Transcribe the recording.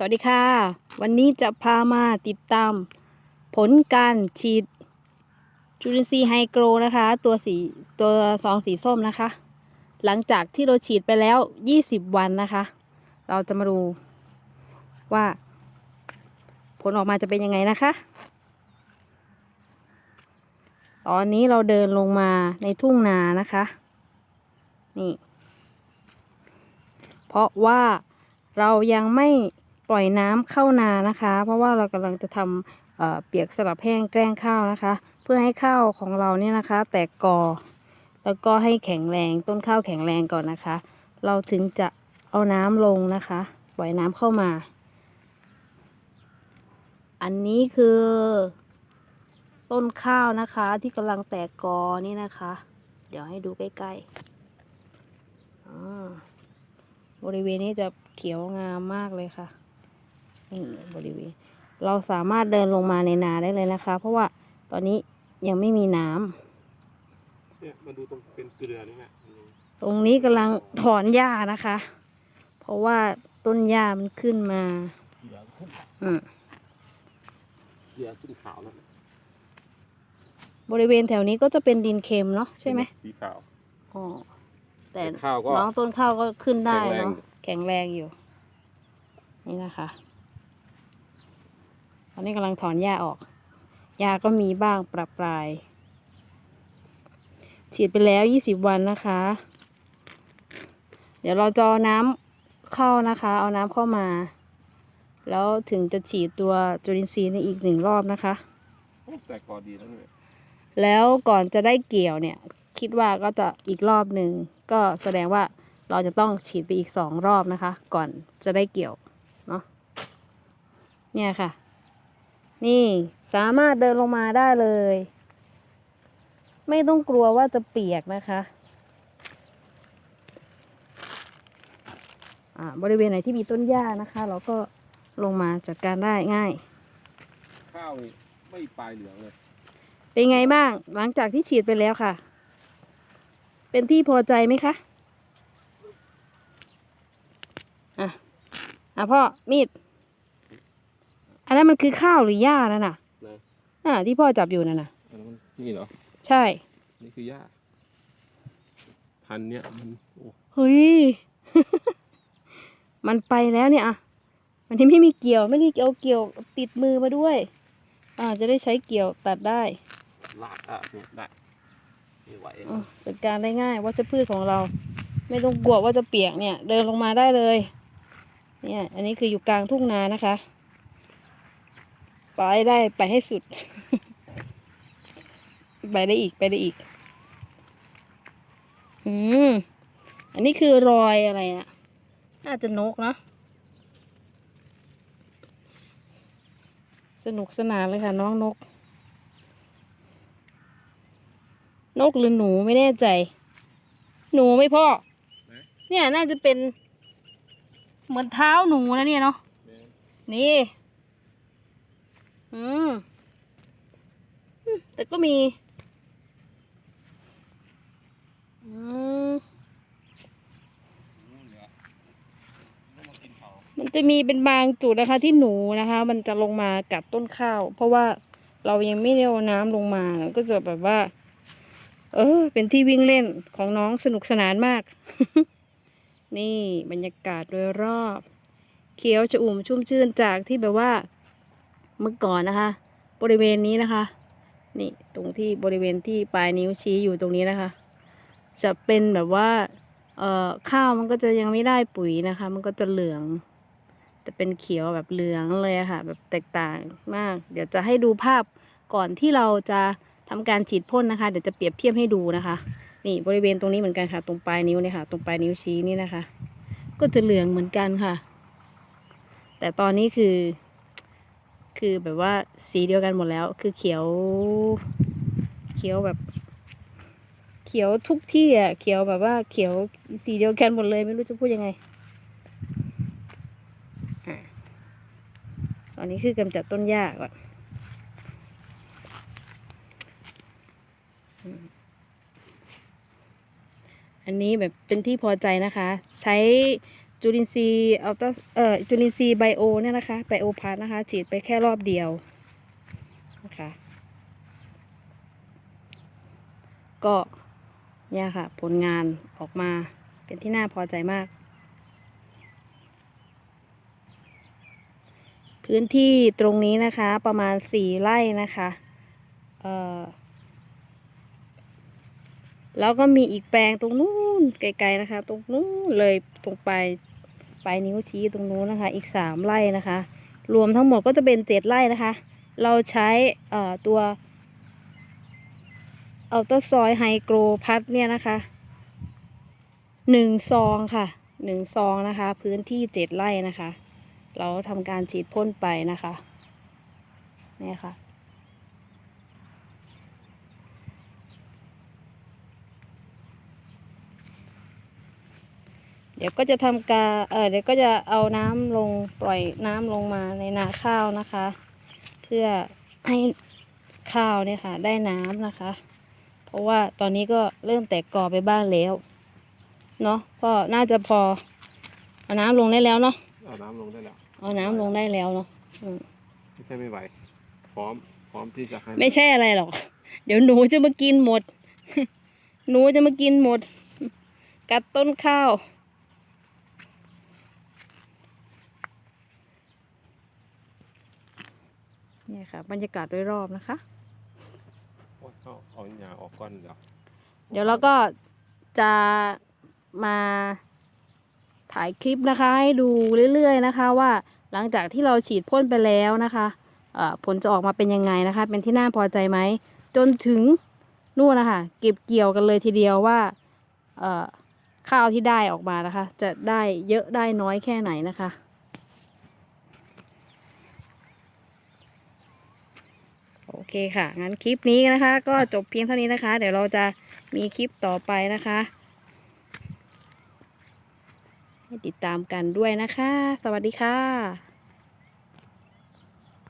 สวัสดีค่ะ วันนี้จะพามาติดตาม ผลการฉีดจุลินทรีย์ไฮโกรนะคะ ตัวสีตัวซองสีส้มนะคะ หลังจากที่เราฉีดไปแล้ว 20 วันนะคะ เราจะมาดูว่า ผลออกมาจะเป็นยังไงนะคะ ตอนนี้เราเดินลงมาในทุ่งนานะคะ นี่ เพราะว่าเรายังไม่ ปล่อยน้ำเข้านานะคะ เพราะว่าเรากำลังจะทำเอ่อเปียกสลับแห้งแกล้งข้าวนะคะ เพื่อให้ข้าวของเราเนี่ยนะคะ แตกกอ แล้วก็ให้แข็งแรงต้นข้าวแข็งแรงก่อนนะคะ เราถึงจะเอาน้ำลงนะคะ ปล่อยน้ำเข้ามา อันนี้คือ ต้นข้าวนะคะที่กำลังแตกกอนี่นะคะ เดี๋ยวให้ดูใกล้ๆบริเวณนี้จะเขียวงามมากเลยค่ะ นี่บริเวณ เราสามารถเดินลงมาในนาได้เลยนะคะ เพราะว่าตอนนี้ยังไม่มีน้ำเนี่ยมาดูตรงเป็นเกลือนี่แหละตรงนี้กำลังถอนหญ้านะคะ เพราะว่าต้นหญ้ามันขึ้นมาเกลือขึ้นอืมเกลือขึ้นขาวแล้วบริเวณแถวนี้ก็จะเป็นดินเค็มเนาะใช่ไหมสีขาว อ๋อแต่แต่ข้าวก็ น้องต้นข้าวก็ขึ้นได้แข็งแรง เนาะแข็งแรงอยู่ นี่นะคะต อนนี้กำลังถอนหญ้าออก หญ้าก็มีบ้างประปราย ฉีดไปแล้วยี่สิบวันนะคะ เดี๋ยวเราจะเอาน้ำเข้านะคะ เอาน้ำเข้ามา แล้วถึงจะฉีดตัวจุลินทรีย์ในอีกหนึ่งรอบนะคะ แต่กอดีแล้วเนี่ยแล้วก่อนจะได้เกี่ยวเนี่ย คิดว่าก็จะอีกรอบหนึ่งก็แสดงว่าเราจะต้องฉีดไปอีกสองรอบนะคะ ก่อนจะได้เกี่ยวเนาะเนี่ยค่ะ นี่สามารถเดินลงมาได้เลย ไม่ต้องกลัวว่าจะเปียกนะคะอ่าบริเวณไหนที่มีต้นหญ้านะคะ เราก็ลงมาจัดการได้ง่าย ข้าวนี่ไม่ปลายเหลืองเลย เป็นไงบ้างหลังจากที่ฉีดไปแล้วค่ะ เป็นที่พอใจไหมคะอะอะพ่อมีด อันนั้นมันคือข้าวหรือหญ้านั่นน่ะนะน่ะที่พ่อจับอยู่นั่นน่ะ อันนั้นนี่เหรอ ใช่ นี่คือหญ้า พันธุ์เนี่ยมันโอ้เฮ้ย มันไปแล้วเนี่ยอะมันที่ไม่มีเกี่ยว ไม่ได้เอาเกี่ยวติดมือมาด้วย อ่า จะได้ใช้เกี่ยวตัดได้ลากอะเนี่ยได้ไม่ไหวอะจัดการได้ง่ายวัชพืชของเรา ไม่ต้องกลัวว่าจะเปียกเนี่ย เดินลงมาได้เลย เนี่ย อันนี้คืออยู่กลางทุ่งนานะคะ ไปได้ไปให้สุด ไปได้อีกไปได้อีก อืม อันนี้คือรอยอะไรนะน่าจะนกเนอะสนุกสนานเลยค่ะ น้องนก นกหรือหนูไม่แน่ใจ หนูไหม่พ่อ เนี่ยน่าจะเป็น เหมือนเท้าหนูนะเนี่ยเนาะนี่ อืมแต่ก็มี อืมมันจะมีเป็นบางจุดนะคะ ที่หนูนะคะ มันจะลงมากัดต้นข้าว เพราะว่าเรายังไม่ได้เอาน้ำลงมาก็จะแบบว่า เออ เป็นที่วิ่งเล่นของน้องสนุกสนานมาก นี่บรรยากาศโดยรอบ เขียวชอุ่มชุ่มชื่นจากที่แบบว่า เมื่อก่อนนะคะ บริเวณนี้นะคะ นี่ตรงที่บริเวณที่ปลายนิ้วชี้อยู่ตรงนี้นะคะ จะเป็นแบบว่าเอ่อข้าวมันก็จะยังไม่ได้ปุ๋ยนะคะ มันก็จะเหลืองจะเป็นเขียวแบบเหลืองเลยะค่ะ แบบแตกต่างมาก เดี๋ยวจะให้ดูภาพก่อนที่เราจะทำการฉีดพ่นนะคะ เดี๋ยวจะเปรียบเทียบให้ดูนะคะ นี่บริเวณตรงนี้เหมือนกันค่ะ ตรงปลายนิ้วเนี่ยค่ะ ตรงปลายนิ้วชี้นี่นะคะ ก็จะเหลืองเหมือนกันค่ะ แต่ตอนนี้คือ คือแบบว่าสีเดียวกันหมดแล้ว คือเขียว เขียวแบบ เขียวทุกที่อะ เขียวแบบว่าเขียวสีเดียวกันหมดเลยไม่รู้จะพูดยังไงอะตอนนี้คือกำจัดต้นหญ้าก่อนอันนี้แบบเป็นที่พอใจนะคะ ใช้ จุลินทรีย์อัลตราเอ่อจุลินทรีย์ไบโอเนี่ยนะคะไบโอพาร์นะคะฉีดไปแค่รอบเดียวนะคะก็เนี่ยค่ะ ผลงานออกมาเป็นที่น่าพอใจมาก พื้นที่ตรงนี้นะคะประมาณสี่ไร่นะคะเอ่อแล้วก็มีอีกแปลงตรงนู้นไกลๆนะคะ ตรงนู้นเลยตรงไป ปลายนิ้วชี้ตรงนู้นนะคะ อีกสามไร่นะคะ รวมทั้งหมดก็จะเป็นเจ็ดไร่นะคะ เราใช้ตัวอัลตราซอยไฮโกรพัดเนี่ยนะคะหนึ่งซองค่ะหนึ่งซองนะคะ พื้นที่เจ็ดไร่นะคะ เราทำการฉีดพ่นไปนะคะนี่ค่ะ เดี๋ยวก็จะทำการเออเดี๋ยวก็จะเอาน้ำลงปล่อยน้ำลงมาในนาข้าวนะคะ เพื่อให้ข้าวเนี่ยค่ะ ได้น้ำนะคะ เพราะว่าตอนนี้ก็เริ่มแตกกอไปบ้างแล้วเนาะก็น่าจะพอเอาน้ำลงได้แล้วเนาะเอาน้ำลงได้แล้วเอาน้ำลงได้แล้วเนาะอืมไม่ใช่ไม่ไหวพร้อมพร้อมที่จะให้ไม่ใช่อะไรหรอก เดี๋ยวหนูจะมากินหมด หนูจะมากินหมด กัดต้นข้าว นี่ยค่ะ บรรยากาศโดยรอบนะคะโอ้ยเอาเอาหยาออกก่อนเดี๋ยวเดี๋ยวเราก็จะมาถ่ายคลิปนะคะให้ดูเรื่อยๆนะคะ ว่าหลังจากที่เราฉีดพ่นไปแล้วนะคะเอ่อผลจะออกมาเป็นยังไงนะคะ เป็นที่น่าพอใจไหม จนถึงนู่นนะคะเก็บเกี่ยวกันเลยทีเดียวว่าเอ่อข้าวที่ได้ออกมานะคะ จะได้เยอะได้น้อยแค่ไหนนะคะ โอเคค่ะ งั้นคลิปนี้นะคะ ก็จบเพียงเท่านี้นะคะ เดี๋ยวเราจะมีคลิปต่อไปนะคะให้ติดตามกันด้วยนะคะ สวัสดีค่ะ